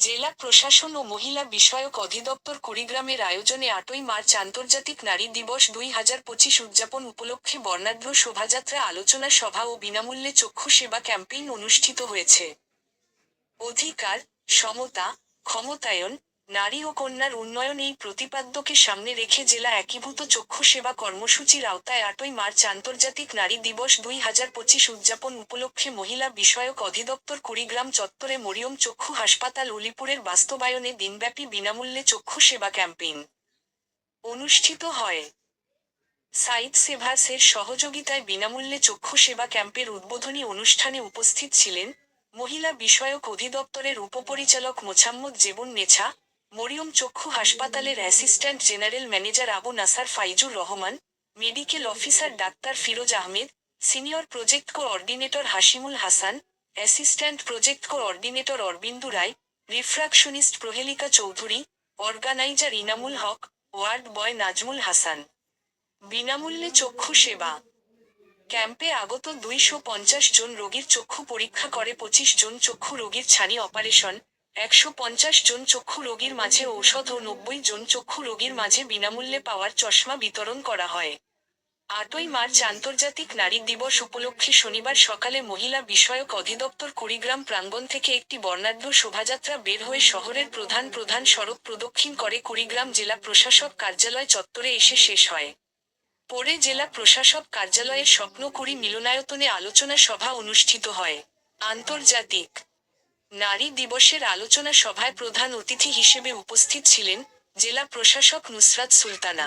জেলা প্রশাসন ও মহিলা বিষয়ক অধিদপ্তর কুড়িগ্রামের আয়োজনে আটই মার্চ আন্তর্জাতিক নারী দিবস দুই হাজার পঁচিশ উদযাপন উপলক্ষে বর্ণাঢ্য শোভাযাত্রা, আলোচনা সভা ও বিনামূল্যে চক্ষু সেবা ক্যাম্পেইন অনুষ্ঠিত হয়েছে। অধিকার, সমতা, ক্ষমতায়ন নারী ও কন্যার উন্নয়ন এই প্রতিপাদ্যকে সামনে রেখে জেলা একীভূত চক্ষু সেবা কর্মসূচির আওতায় আটই মার্চ আন্তর্জাতিক নারী দিবস দুই হাজার পঁচিশ উদযাপন উপলক্ষে মহিলা বিষয়ক অধিদপ্তর কুড়িগ্রাম চত্বরে মরিয়ম চক্ষু হাসপাতাল উলিপুরের বাস্তবায়নে দিনব্যাপী বিনামূল্যে চক্ষু সেবা ক্যাম্পেইন অনুষ্ঠিত হয়। সাইট সেভাসের সহযোগিতায় বিনামূল্যে চক্ষু সেবা ক্যাম্পের উদ্বোধনী অনুষ্ঠানে উপস্থিত ছিলেন মহিলা বিষয়ক অধিদপ্তরের উপপরিচালক মোছাম্মদ জেবুন নেছা মরিয়ম চক্ষু হাসপাতালের assistant general manager Abu Nasar Faizur Rahman, medical officer doctor Firoz Ahmed, senior project coordinator Hasimul Hasan, assistant project coordinator Arobindu Roy, refractionist Prohelika Chowdhury, organiser Inamul Haque, ward boy Nazmul Hasan. বিনামূল্যে চক্ষু সেবা। ক্যাম্পে আগত দুইশো পঞ্চাশ জন রোগীর চক্ষু পরীক্ষা করে পঁচিশ জন চক্ষু রোগীর ছানি অপারেশন একশো পঞ্চাশ জন চক্ষু রোগীর মাঝে ঔষধ ও নব্বই জন চক্ষু রোগীর মাঝে বিনামূল্যে পাওয়ার চশমা বিতরণ করা হয়। আটই মার্চ আন্তর্জাতিক নারী দিবস উপলক্ষে শনিবার সকালে মহিলা বিষয়ক অধিদপ্তর কুড়িগ্রাম প্রাঙ্গণ থেকে একটি বর্ণাঢ্য শোভাযাত্রা বের হয়ে শহরের প্রধান প্রধান সড়ক প্রদক্ষিণ করে কুড়িগ্রাম জেলা প্রশাসক কার্যালয় চত্বরে এসে শেষ হয়। পরে জেলা প্রশাসক কার্যালয়ের স্বপ্নকুড়ি মিলনায়তনে আলোচনা সভা অনুষ্ঠিত হয়। আন্তর্জাতিক নারী দিবসের আলোচনা সভায় প্রধান অতিথি হিসেবে উপস্থিত ছিলেন জেলা প্রশাসক নুসরাত সুলতানা।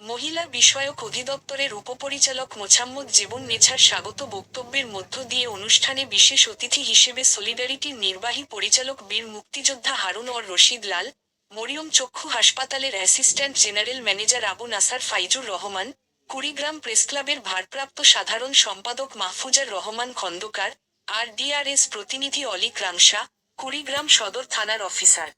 মহিলা বিষয়ক অধিদপ্তরের উপপরিচালক মোছাম্মদ জেবন নেছার স্বাগত বক্তব্যের মধ্য দিয়ে অনুষ্ঠানে বিশেষ অতিথি হিসেবে সলিডারিটির নির্বাহী পরিচালক বীর মুক্তিযোদ্ধা হারুন অর রশিদ লাল, মরিয়ম চক্ষু হাসপাতালের assistant general manager Abu Nasar Faizur Rahman, Kurigram প্রেসক্লাবের ভারপ্রাপ্ত সাধারণ সম্পাদক মাহফুজার রহমান খন্দকার আর ডিআরএস প্রতিনিধি অলিক রামশা, কুড়িগ্রাম সদর থানার অফিসার।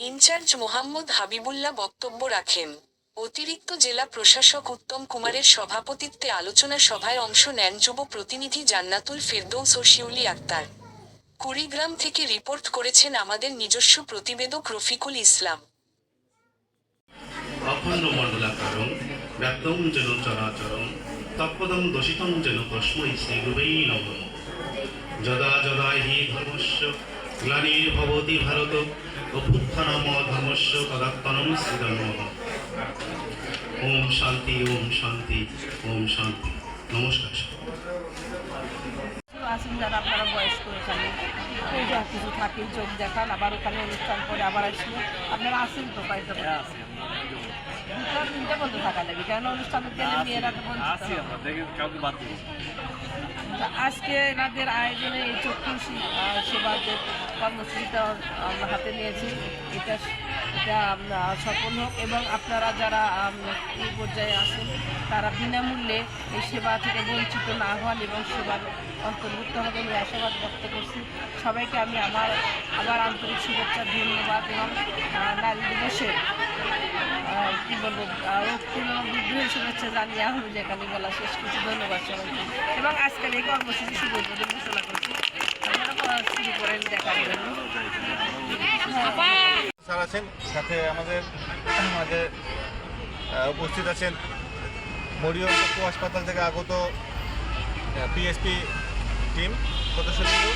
ইনচার্জ মোহাম্মদ হাবিবুল্লাহ বক্তব্য রাখেন, অতিরিক্ত জেলা প্রশাসক উত্তম কুমারের সভাপতিত্বে আলোচনা সভায় অংশ নেন যুব প্রতিনিধি জান্নাতুল ফেরদৌস ও শিউলি আক্তার। কুড়িগ্রাম থেকে রিপোর্ট করেছেন আমাদের নিজস্ব প্রতিবেদক রফিকুল ইসলাম। অখণ্ড তৎপদং দোষিতং যেন তস্মৈ শ্রীগুরুবেই নম। যদা যদা হি ধর্মস্য গ্লানির্ভবতি ভারত অভ্যুত্থানম ধর্মস্য তদাত্তনম শ্রীধর্ম ওম শান্তি ওম শান্তি ওম শান্তি। নমস্কার আছেন যারা আপনারা বয়স্ক এখানে এই যা কিছু থাকে চোখ দেখান আবার ওখানে অনুষ্ঠান করে আবার আসলে আপনারা আসেন তো বাড়িতে? দুটো তিনটে বন্ধ থাকা লাগবে কারণ অনুষ্ঠানে গেলে মেয়েরা তো আজকে এনাদের আয়োজনে এই চক্ষু সেবা যে কর্মসূচিটা আমরা হাতে নিয়েছি এটা এটা সফল হোক এবং আপনারা যারা এই পর্যায়ে আছেন তারা বিনামূল্যে এই সেবা থেকে বঞ্চিত না হন এবং সেবার অন্তর্ভুক্ত হবে আমি আশাবাদ ব্যক্ত করছি। সবাইকে আমি আমার আবার আন্তরিক শুভেচ্ছা ধন্যবাদ এবং নারী দিবসের শুভেচ্ছা জানিয়ে বলা শেষ করছি ধন্যবাদ সবাইকে এবং আজকের এই কর্মসূচি শুভ উদ্বোধন ঘোষণা করছি আপনারা শুরু করেন দেখার জন্য। স্যার আছেন সাথে আমাদের উপস্থিত আছেন মরিয়ম হাসপাতাল থেকে আগত পিএসপি টিম সদস্যবৃন্দ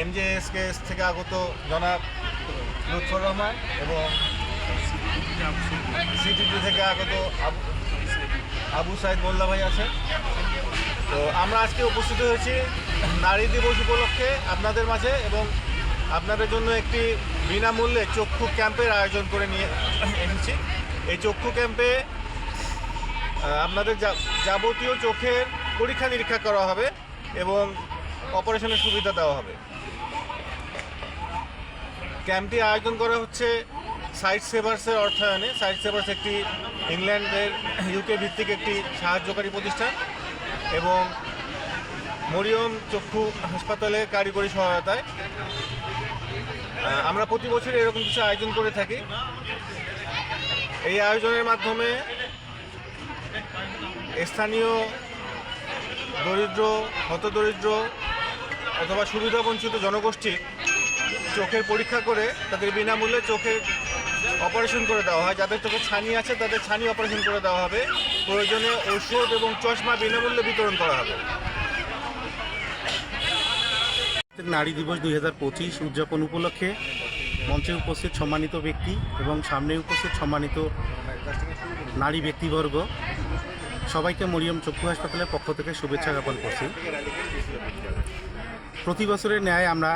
এমজেএসকেএস থেকে আগত জনাব লুৎফর রহমান এবং সিটিটি থেকে আগত আবু আবু সাইদ মোল্লা ভাই আছেন। তো আমরা আজকে উপস্থিত হয়েছি নারী দিবস উপলক্ষে আপনাদের মাঝে এবং আপনাদের জন্য একটি বিনামূল্যে চক্ষু ক্যাম্পের আয়োজন করে নিয়ে এসেছি। এই চক্ষু ক্যাম্পে আপনাদের যাবতীয় চোখের পরীক্ষা নিরীক্ষা করা হবে এবং অপারেশনের সুবিধা দেওয়া হবে। ক্যাম্পটি আয়োজন করা হচ্ছে সাইট সেভার্সের অর্থায়নে। সাইট সেভার্স একটি ইংল্যান্ডের ইউকে ভিত্তিক একটি সাহায্যকারী প্রতিষ্ঠান এবং মরিয়ম চক্ষু হাসপাতালে কারিগরি সহায়তায়। আমরা প্রতি বছর এরকম কিছু আয়োজন করে থাকি। এই আয়োজনের মাধ্যমে স্থানীয় দরিদ্র, হতদরিদ্র অথবা সুবিধাবঞ্চিত জনগোষ্ঠীর চোখের পরীক্ষা করে তাদের বিনামূল্যে চোখে অপারেশন করে দেওয়া হয়। যাদের চোখে ছানি আছে, তাদের ছানি অপারেশন করে দেওয়া হবে। প্রয়োজনে ওষুধ এবং চশমা বিনামূল্যে বিতরণ করা হবে। নারী দিবস দুই হাজার পঁচিশ উদযাপন উপলক্ষে মঞ্চে উপস্থিত সম্মানিত ব্যক্তি এবং সামনে উপস্থিত সম্মানিত নারী ব্যক্তিবর্গ, সবাইকে মরিয়ম চক্ষু হাসপাতালের পক্ষ থেকে শুভেচ্ছা জ্ঞাপন করছি। প্রতি বছরের ন্যায় আমরা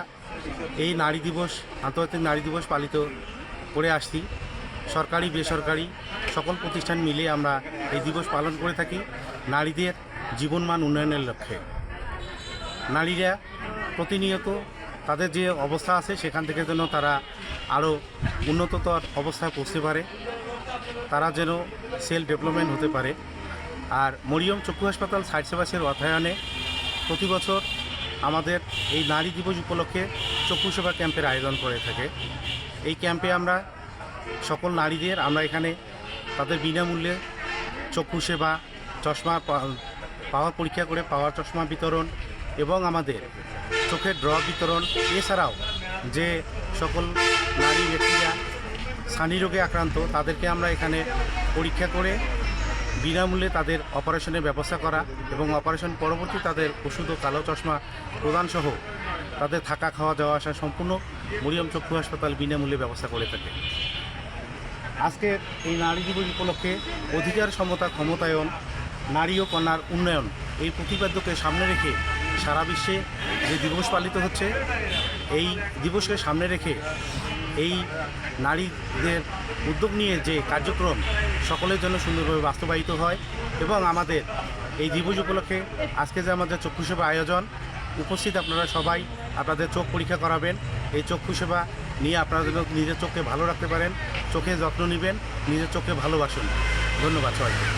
এই নারী দিবস, আন্তর্জাতিক নারী দিবস পালিত করে আসছি। সরকারি, বেসরকারি সকল প্রতিষ্ঠান মিলে আমরা এই দিবস পালন করে থাকি নারীদের জীবনমান উন্নয়নের লক্ষ্যে। নারীরা প্রতিনিয়ত তাদের যে অবস্থা আছে, সেখান থেকে যেন তারা আরও উন্নততর অবস্থায় পৌঁছতে পারে, তারা যেন সেলফ ডেভেলপমেন্ট হতে পারে। আর মরিয়ম চক্ষু হাসপাতাল সাইড সেবাসের অধ্যয়নে প্রতি বছর আমাদের এই নারী দিবস উপলক্ষে চক্ষু সেবা ক্যাম্পের আয়োজন করে থাকে। এই ক্যাম্পে আমরা সকল নারীদের, আমরা এখানে তাদের বিনামূল্যে চক্ষু সেবা, চশমা পাওয়ার পরীক্ষা করে পাওয়ার চশমা বিতরণ এবং আমাদের চোখের ড্র বিতরণ। এছাড়াও যে সকল নারী ব্যক্তিরা ছানি রোগে আক্রান্ত, তাদেরকে আমরা এখানে পরীক্ষা করে বিনামূল্যে তাদের অপারেশনের ব্যবস্থা করা এবং অপারেশন পরবর্তী তাদের ওষুধ ও কালো চশমা প্রদানসহ তাদের থাকা খাওয়া যাওয়া আসা সম্পূর্ণ মরিয়ম চক্ষু হাসপাতাল বিনামূল্যে ব্যবস্থা করে থাকে। আজকে এই নারী দিবস উপলক্ষে অধিকার সমতা, ক্ষমতায়ন, নারী ও কন্যার উন্নয়ন এই প্রতিপাদ্যকে সামনে রেখে সারা বিশ্বে যে দিবস পালিত হচ্ছে, এই দিবসকে সামনে রেখে এই নারীদের উদ্যোগ নিয়ে যে কার্যক্রম সকলের জন্য সুন্দরভাবে বাস্তবায়িত হয় এবং আমাদের এই দিবস উপলক্ষে আজকে যে আমাদের চক্ষু সেবা আয়োজন উপস্থিত আপনারা সবাই আপনাদের চোখ পরীক্ষা করাবেন। এই চক্ষু সেবা নিয়ে আপনারা যেন নিজের চোখকে ভালো রাখতে পারেন, চোখে যত্ন নেবেন, নিজের চোখকে ভালোবাসুন। ধন্যবাদ সবাইকে।